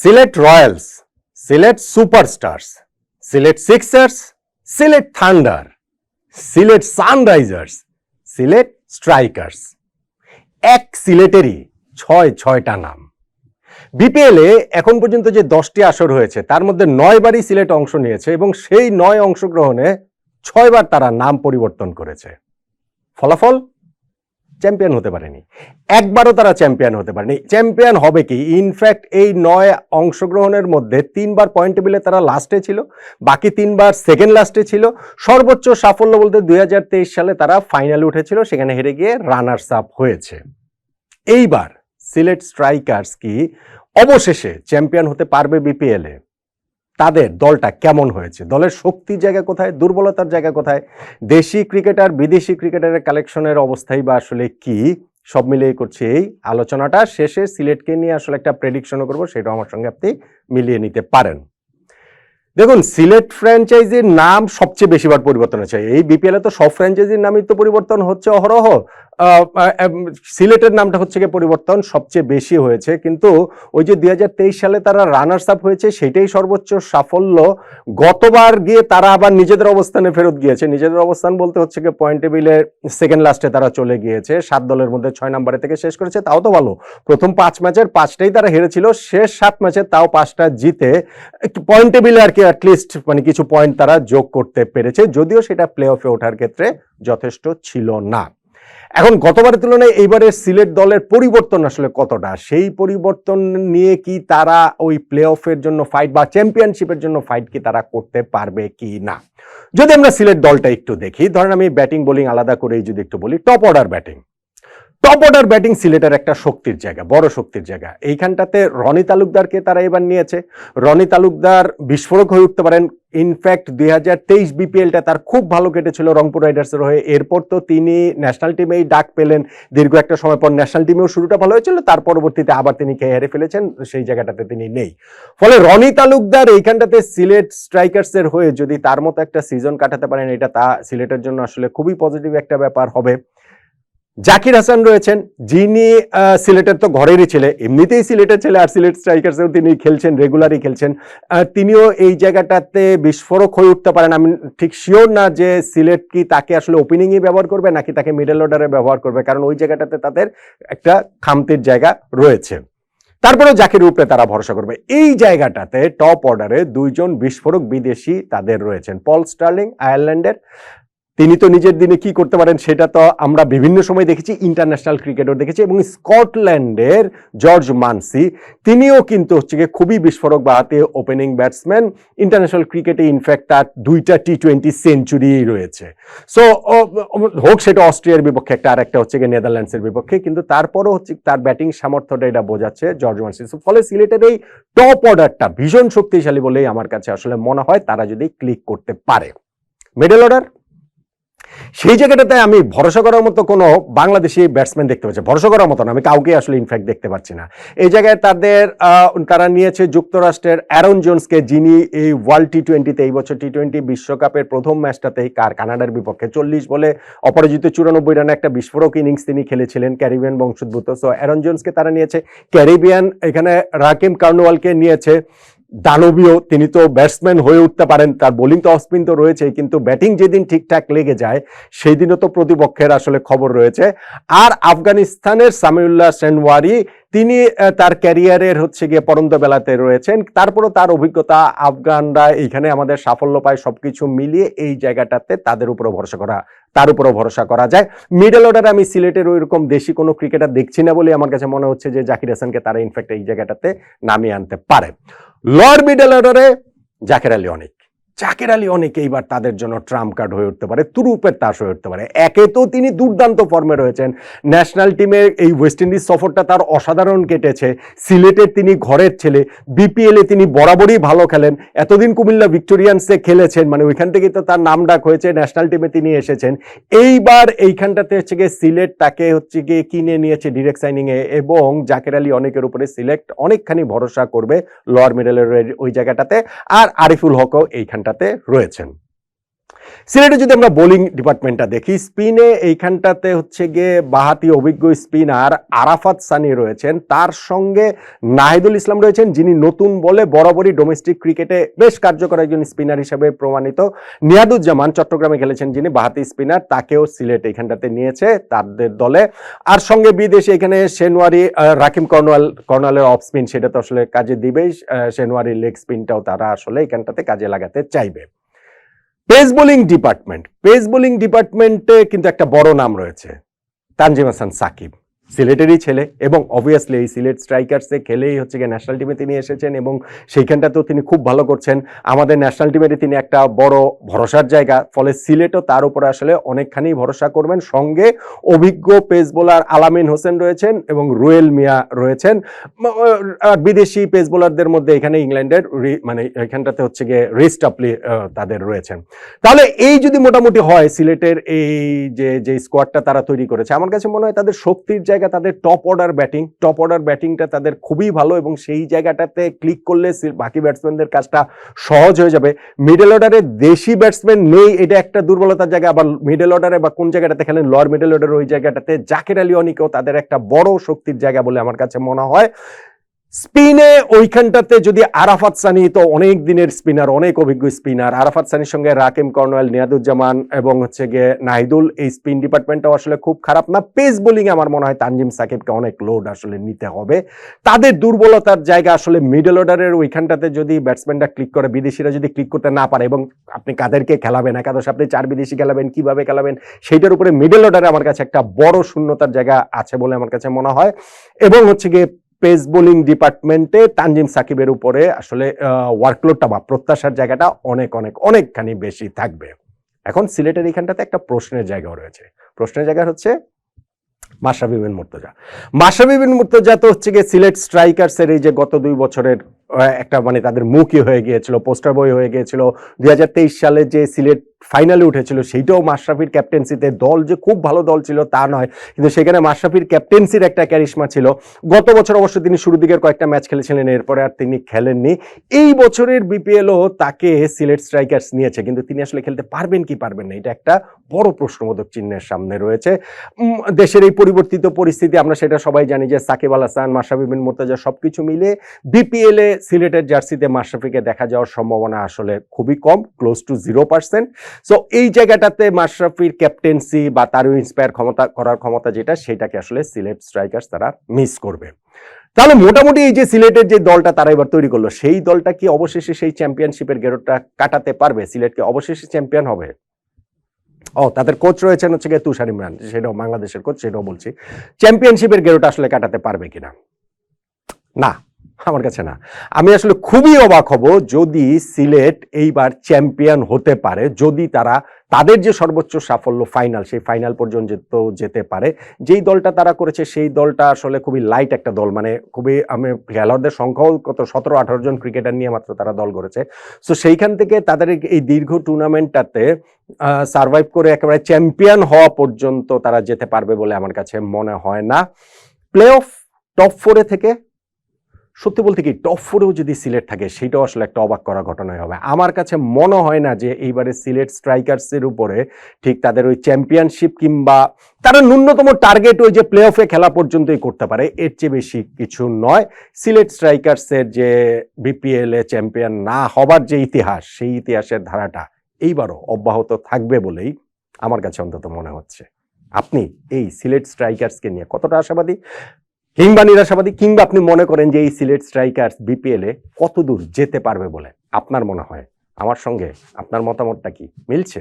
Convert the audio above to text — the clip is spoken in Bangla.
Sylhet Royals, Sylhet Superstars, Sylhet Sixers, Sylhet Thunder, Sylhet Sunrisers, Sylhet Strikers. এক সিলেটেরই ছয় ছয়টা নাম। বিপিএলে এখন পর্যন্ত যে দশটি আসর হয়েছে, তার মধ্যে নয়বারই সিলেট অংশ নিয়েছে এবং সেই নয় অংশগ্রহণে ছয়বার তারা নাম পরিবর্তন করেছে। ফলাফল? চ্যাম্পিয়ন হতে পারেনি। একবারও তারা চ্যাম্পিয়ন হতে পারেনি। চ্যাম্পিয়ন হবে কি? ইনফ্যাক্ট এই নয় অংশগ্রহণের মধ্যে তিনবার পয়েন্ট টেবিলে তারা লাস্টে ছিল, বাকি তিনবার সেকেন্ড লাস্টে ছিল। সর্বোচ্চ সাফল্য বলতে দুই হাজার তেইশ সালে তারা ফাইনালে উঠেছিল, সেখানে হেরে গিয়ে রানার্স আপ হয়েছে। এইবার সিলেট স্ট্রাইকার্স কি অবশেষে চ্যাম্পিয়ন হতে পারবে বিপিএলে তাদের দলটা কেমন হয়েছে? দলের শক্তির জায়গা কোথায়? দুর্বলতার জায়গা কোথায়? দেশি ক্রিকেটার, বিদেশি ক্রিকেটারের কালেকশনের অবস্থাই বা আসলে কি? সব মিলিয়ে করছি এই আলোচনাটা। শেষে সিলেটকে নিয়ে আসলে একটা প্রেডিকশনও করব, সেটাও আমার সঙ্গে আপনি মিলিয়ে নিতে পারেন। দেখুন, সিলেট ফ্র্যাঞ্চাইজির নাম সবচেয়ে বেশিবার পরিবর্তন হয়েছে। এই বিপিএলে তো সব ফ্র্যাঞ্চাইজির নামই তো পরিবর্তন হচ্ছে অহরহ। সিলেটের নামটা হচ্ছে গিয়ে পরিবর্তন, সবচেয়ে বেশি হয়েছে। কিন্তু ওই যে দুই হাজার তেইশ সালে তারা রানার্স আপ হয়েছে, সেটাই সর্বোচ্চ সাফল্য। গতবার গিয়ে তারা আবার নিজেদের অবস্থানে ফেরত গিয়েছে। নিজেদের অবস্থান বলতে হচ্ছে গিয়ে পয়েন্ট টেবিলে সেকেন্ড লাস্টে তারা চলে গিয়েছে। সাত দলের মধ্যে ছয় নম্বরে থেকে শেষ করেছে, তাও তো ভালো। প্রথম পাঁচ ম্যাচের পাঁচটাই তারা হেরেছিল, শেষ সাত ম্যাচে তাও পাঁচটা জিতে। একটু পয়েন্ট টেবিলে আর কি অ্যাটলিস্ট মানে কিছু পয়েন্ট তারা যোগ করতে পেরেছে, যদিও সেটা প্লে অফে ওঠার ক্ষেত্রে যথেষ্ট ছিল না। এখন গতবারের তুলনায় এইবারের সিলেট দলের পরিবর্তন আসলে কতটা? সেই পরিবর্তন নিয়ে কি তারা ওই প্লে অফের জন্য ফাইট বা চ্যাম্পিয়নশিপের জন্য ফাইট কি তারা করতে পারবে কি না? যদি আমরা সিলেট দলটা একটু দেখি, ধরেন আমি ব্যাটিং বোলিং আলাদা করেই যদি একটু বলি top order batting top order batting সিলেটের একটা শক্তির জায়গা, বড় শক্তির জায়গা। এইখানটাতে রনি তালুকদারকে তারা এবার নিয়েছে। রনি তালুকদার বিস্ফোরক হয়ে উঠতে পারেন। ইনফ্যাক্ট দুই হাজার তেইশ বিপিএলটা তার খুব ভালো কেটেছিল রংপুর রাইডার্সের হয়ে। এরপর তো তিনি ন্যাশনাল টিমেই ডাক পেলেন। দীর্ঘ একটা সময় পর ন্যাশনাল টিমেও শুরুটা ভালো হয়েছিল। তার পরবর্তীতে আবার তিনি খেয়ে হেরে ফেলেছেন। সেই জায়গাটাতে তিনি নেই। ফলে রনি তালুকদার এইখানটাতে সিলেট স্ট্রাইকার্সের হয়ে যদি তার মতো একটা সিজন কাটাতে পারেন, এটা তা সিলেটের জন্য আসলে খুবই পজিটিভ একটা ব্যাপার হবে। জাকির হাসান রয়েছেন, যিনি সিলেটের তো ঘরেরই ছেলে, এমনিতেই সিলেটের ছেলে আর সিলেট স্ট্রাইকার্সেও তিনি খেলছেন রেগুলারই খেলছেন। তিনিও এই জায়গাটাতে বিস্ফোরক হয়ে উঠতে পারেন। আমি ঠিক শিওর না যে সিলেট কি তাকে আসলে ওপেনিংয়ে ব্যবহার করবে, নাকি তাকে মিডল অর্ডারে ব্যবহার করবে, কারণ ওই জায়গাটাতে তাদের একটা খামতির জায়গা রয়েছে। তারপরে জাকির উপরে তারা ভরসা করবে। এই জায়গাটাতে টপ অর্ডারে দুইজন বিস্ফোরক বিদেশি তাদের রয়েছেন, পল স্টার্লিং, আয়ারল্যান্ডের তিনি তো নিজের দিনে কি করতে পারেন সেটা তো আমরা বিভিন্ন সময় দেখেছি ইন্টারন্যাশনাল ক্রিকেটও দেখেছি এবং স্কটল্যান্ডের জর্জ মানসি তিনিও কিন্তু হচ্ছে গিয়ে খুবই বিস্ফোরক বাহাতে ওপেনিং ব্যাটসম্যান ইন্টারন্যাশনাল ক্রিকেটে ইনফ্যাক্ট তার দুইটা টি টোয়েন্টি সেঞ্চুরি রয়েছে। সো হোক সেটা অস্ট্রিয়ার বিপক্ষে একটা আর একটা হচ্ছে গিয়ে নেদারল্যান্ডসের বিপক্ষে কিন্তু তারপরও হচ্ছে তার ব্যাটিং সামর্থ্যটা এটা বোঝাচ্ছে জর্জ মানসি। So, ফলে সিলেটের এই টপ অর্ডারটা ভীষণ শক্তিশালী বলেই আমার কাছে আসলে মনে হয় তারা যদি ক্লিক করতে পারে। মিডল অর্ডার সেই জায়গাটাতে আমি ভরসা করার মতো কোনো বাংলাদেশি ব্যাটসম্যান দেখতে পাচ্ছি ভরসা করার মতো না, আমি কাউকে আসলে ইনফ্যাক্ট দেখতে পাচ্ছি না। এই জায়গায় তাদের তারা নিয়েছে যুক্তরাষ্ট্রের অ্যারন জোন্সকে যিনি এই ওয়ার্ল্ড টি টোয়েন্টিতে এই বছর টি টোয়েন্টি বিশ্বকাপের প্রথম ম্যাচটাতেই কার, কানাডার বিপক্ষে চল্লিশ বলে অপরাজিত চুরানব্বই রানে একটা বিস্ফোরক ইনিংস তিনি খেলেছিলেন ক্যারিবিয়ান বংশোদ্ভূত। সো অ্যারন জোন্সকে তারা নিয়েছে। ক্যারিবিয়ান এখানে রাকিম কার্নওয়ালকে নিয়েছে। দানবীয়, তিনি তো ব্যাটসম্যান হয়ে উঠতে পারেন, তার বোলিং তো অস্পিন তো রয়েছে কিন্তু ব্যাটিং যেদিন ঠিকঠাক লেগে যায় সেই দিনও তো প্রতিপক্ষের আসলে খবর রয়েছে। আর আফগানিস্তানের সামিউল্লাহ সেনওয়ারি তিনি তার ক্যারিয়ারের হচ্ছে গিয়ে পরন্ত বেলাতে রয়েছেন। তারপরও তার অভিজ্ঞতা আফগানরা এইখানে আমাদের সাফল্য পায় সবকিছু মিলিয়ে এই জায়গাটাতে তাদের উপরে ভরসা করা, তার উপরও ভরসা করা যায়। মিডল অর্ডারে আমি সিলেটের ওই রকম দেশি কোনো ক্রিকেটার দেখছি না বলে আমার কাছে মনে হচ্ছে যে জাকির হাসানকে তারা ইনফ্যাক্ট এই জায়গাটাতে নামিয়ে আনতে পারে। লর্ড মিডল অর্ডারে জাকের আলী অনেক। জাকের আলী অনেক এইবার তাদের জন্য ট্রাম্প কার্ড হয়ে উঠতে পারে, তুরুপের তাস হয়ে উঠতে পারে। একে তো তিনি দুর্দান্ত ফর্মে রয়েছেন। ন্যাশনাল টিমের এই ওয়েস্ট ইন্ডিজ সফরটা তার অসাধারণ কেটেছে। সিলেটের তিনি ঘরের ছেলে বিপিএলে তিনি বরাবরই ভালো খেলেন। এতদিন কুমিল্লা ভিক্টোরিয়ান্সে খেলেছেন মানে ওইখান থেকেই তো তার নাম ডাক হয়েছে ন্যাশনাল টিমে তিনি এসেছেন। এইবার এইখানটাতে হচ্ছে গিয়ে সিলেট তাকে হচ্ছে গিয়ে কিনে নিয়েছে ডিরেক্ট সাইনিং এ এবং জাকের আলী অনেকের উপরে সিলেক্ট অনেকখানি ভরসা করবে লোয়ার মিডলের ওই জায়গাটাতে। আর আরিফুল হকও এইখানটাতে রয়েছেন। সিলেটে যদি আমরা বোলিং ডিপার্টমেন্টটা দেখি স্পিনে এইখানটাতে হচ্ছে গিয়ে বাহাতি অভিজ্ঞ স্পিনার আরাফাত সানি রয়েছেন। তার সঙ্গে নাহিদুল ইসলাম রয়েছেন যিনি নতুন বলে বরাবরই ডোমেস্টিক ক্রিকেটে বেশ কার্যকর একজন স্পিনার হিসেবে প্রমাণিত। নিয়াদুজ্জামান চট্টগ্রামে খেলেছেন যিনি বাহাতি স্পিনার তাকেও সিলেট এইখানটাতে নিয়েছে তাদের দলে। আর সঙ্গে বিদেশে এখানে সেনওয়ারি রাকিম কর্নওয়াল কর্নওয়ালের অফ স্পিন সেটা তো আসলে কাজে দিবেই আহ, সেনওয়ারির লেগ স্পিনটাও তারা আসলে এখানটাতে কাজে লাগাতে চাইবে। Pace bowling department pace bowling ডিপার্টমেন্টে কিন্তু একটা বড় নাম রয়েছে। তানজিম হাসান সাকিব। সিলেটেরই ছেলে এবং অবভিয়াসলি এই সিলেট স্ট্রাইকার্সে খেলেই হচ্ছে গিয়ে ন্যাশনাল টিমে তিনি এসেছেন এবং সেইখানটাতেও তিনি খুব ভালো করছেন। আমাদের ন্যাশনাল টিমেরই তিনি একটা বড় ভরসার জায়গা, ফলে সিলেটও তার উপরে আসলে অনেকখানি ভরসা করবেন। সঙ্গে অভিজ্ঞ পেস বোলার আলামিন হোসেন রয়েছেন এবং রুয়েল মিয়া রয়েছেন। বিদেশি পেস বোলারদের মধ্যে এখানে ইংল্যান্ডের মানে এখানটাতে হচ্ছে গিয়ে রিস্ট আপলি তাদের রয়েছেন। তাহলে এই যদি মোটামুটি হয় সিলেটের এই যে যে স্কোয়াডটা তারা তৈরি করেছে, আমার কাছে মনে হয় তাদের শক্তির জায়গা তাদের top order batting top order ব্যাটিংটা তাদের খুবই ভালো এবং সেই জায়গাটাতে ক্লিক করলে বাকি ব্যাটসম্যানদের কাজটা সহজ হয়ে যাবে। মিডল অর্ডারে দেশি ব্যাটসম্যান নেই, এটা একটা দুর্বলতার জায়গা, আবার মিডল অর্ডারে বা কোন জায়গাটাতে খেলেন লোয়ার মিডল অর্ডার ওই জায়গাটাতে জাকের আলী অনিকেও তাদের একটা বড় শক্তির জায়গা বলে আমার কাছে মনে হয়। স্পিনে ওইখানটাতে যদি আরাফাত সানি, তো অনেক দিনের স্পিনার, অনেক অভিজ্ঞ স্পিনার। আরাফাত সানির সঙ্গে রাকিম কর্নওয়াল নিয়াদুজ্জামান এবং হচ্ছে গিয়ে নাহিদুল, এই স্পিন ডিপার্টমেন্টটাও আসলে খুব খারাপ না। পেস বোলিং আমার মনে হয় তানজিম সাকিবকে অনেক লোড আসলে নিতে হবে। তাদের দুর্বলতার জায়গা আসলে মিডল অর্ডারের ওইখানটাতে যদি ব্যাটসম্যানরা ক্লিক করে, বিদেশিরা যদি ক্লিক করতে না পারে, এবং আপনি কাদেরকে খেলাবেন, একাদশ আপনি চার বিদেশি খেলাবেন, কীভাবে খেলাবেন, সেইটার উপরে মিডল অর্ডারে আমার কাছে একটা বড় শূন্যতার জায়গা আছে বলে আমার কাছে মনে হয়। এবং হচ্ছে গিয়ে পেস বোলিং ডিপার্টমেন্টে তানজিম সাকিবের উপরে আসলে ওয়ার্কলোডটা বা প্রত্যাশার জায়গাটা অনেক অনেক, অনেকখানি বেশি থাকবে। এখন সিলেটের এখানটাতে একটা প্রশ্নের জায়গাও রয়েছে। প্রশ্নের জায়গা হচ্ছে মাশরাফি বিন মুর্তজা। মাশরাফি বিন মুর্তজা তো হচ্ছে গিয়ে সিলেট স্ট্রাইকার্সের এই যে গত দুই বছরের একটা মানে তাদের মুখই হয়ে গিয়েছিল, পোস্টার বই হয়ে গিয়েছিল। দুই হাজার তেইশ সালে যে সিলেট ফাইনালে উঠেছিল। সেইটাও মাশরাফির ক্যাপ্টেন্সিতে দল যে খুব ভালো দল ছিল তা নয়। কিন্তু সেখানে মাশরাফির ক্যাপ্টেন্সির একটা ক্যারিশমা ছিল। গত বছর অবশ্য তিনি শুরু দিকের কয়েকটা ম্যাচ খেলেছিলেন, এরপরে আর তিনি খেলেননি। এই বছরের বিপিএলও তাকে সিলেট স্ট্রাইকার্স নিয়েছে। কিন্তু তিনি আসলে খেলতে পারবেন কি পারবেন না, এটা একটা বড় প্রশ্নবোধক চিহ্নের সামনে রয়েছে। দেশের এই পরিবর্তিত পরিস্থিতি, আমরা সেটা সবাই জানি যে সাকিব আল হাসান, মাশরাফি বিন মুর্তজা সবকিছু মিলে বিপিএল সিলেটের জার্সিতে মাশরাফিকে দেখা যাওয়ার সম্ভাবনা আসলে খুবই কম close to zero percent so এই জায়গাটাতে মাশরাফির ক্যাপ্টেন্সি বা তারও ইন্সপায়ার ক্ষমতা, করার ক্ষমতা যেটা, সেটাকে আসলে সিলেট স্ট্রাইকার্স তারা মিস করবে। তাহলে মোটামুটি এই যে সিলেটের যে দলটা তারা এবার তৈরি করল, সেই দলটা কি অবশেষে সেই চ্যাম্পিয়নশিপের গেরোটা কাটাতে পারবে? সিলেটকে অবশেষে চ্যাম্পিয়ন হবে? ও, তাদের কোচ রয়েছেন হচ্ছে গিয়ে তুষার ইমরান, সেটাও বাংলাদেশের কোচ সেটাও বলছি। চ্যাম্পিয়নশিপের গেরোটা আসলে কাটাতে পারবে কিনা? না। আমার কাছে না। আমি আসলে খুবই অবাক হব যদি সিলেট এইবার চ্যাম্পিয়ন হতে পারে, যদি তারা তাদের যে সর্বোচ্চ সাফল্য ফাইনাল, সেই ফাইনাল পর্যন্ত যেত- পারে, যেই দলটা তারা করেছে সেই দলটা আসলে খুবই লাইট একটা দল। মানে খুবই আমি খেলোয়াড়দের সংখ্যাও কত, সতেরো, আঠারো জন ক্রিকেটার নিয়ে মাত্র তারা দল করেছে। সো সেইখান থেকে তাদের এই দীর্ঘ টুর্নামেন্টটাতে সার্ভাইভ করে একেবারে চ্যাম্পিয়ন হওয়া পর্যন্ত তারা যেতে পারবে বলে আমার কাছে মনে হয় না। প্লে অফ টপ ফোরে থেকে সত্যি বলতে কি টপ ফোরেও যদি সিলেট থাকে, সেটাও আসলে একটা অবাক করা ঘটনাই হবে। আমার কাছে মনে হয় না যে এইবারে সিলেট স্ট্রাইকার্সের উপরে ঠিক তাদের ওই চ্যাম্পিয়নশিপ কিংবা তারা ন্যূনতম টার্গেট ওই যে প্লে অফে খেলা পর্যন্তই করতে পারে, এর চেয়ে বেশি কিছু নয়। সিলেট স্ট্রাইকার্সের যে বিপিএল এ চ্যাম্পিয়ন না হবার যে ইতিহাস, সেই ইতিহাসের ধারাটা এইবারও অব্যাহত থাকবে বলেই আমার কাছে অন্তত মনে হচ্ছে। আপনি এই সিলেট স্ট্রাইকার্সকে নিয়ে কতটা আশাবাদী? কিংবা নিরাশাবাদী, কিংবা আপনি মনে করেন যে এই সিলেট স্ট্রাইকার্স বিপিএল এ কতদূর যেতে পারবে বলে আপনার মনে হয়? আমার সঙ্গে আপনার মতামতটা কি? মিলছে?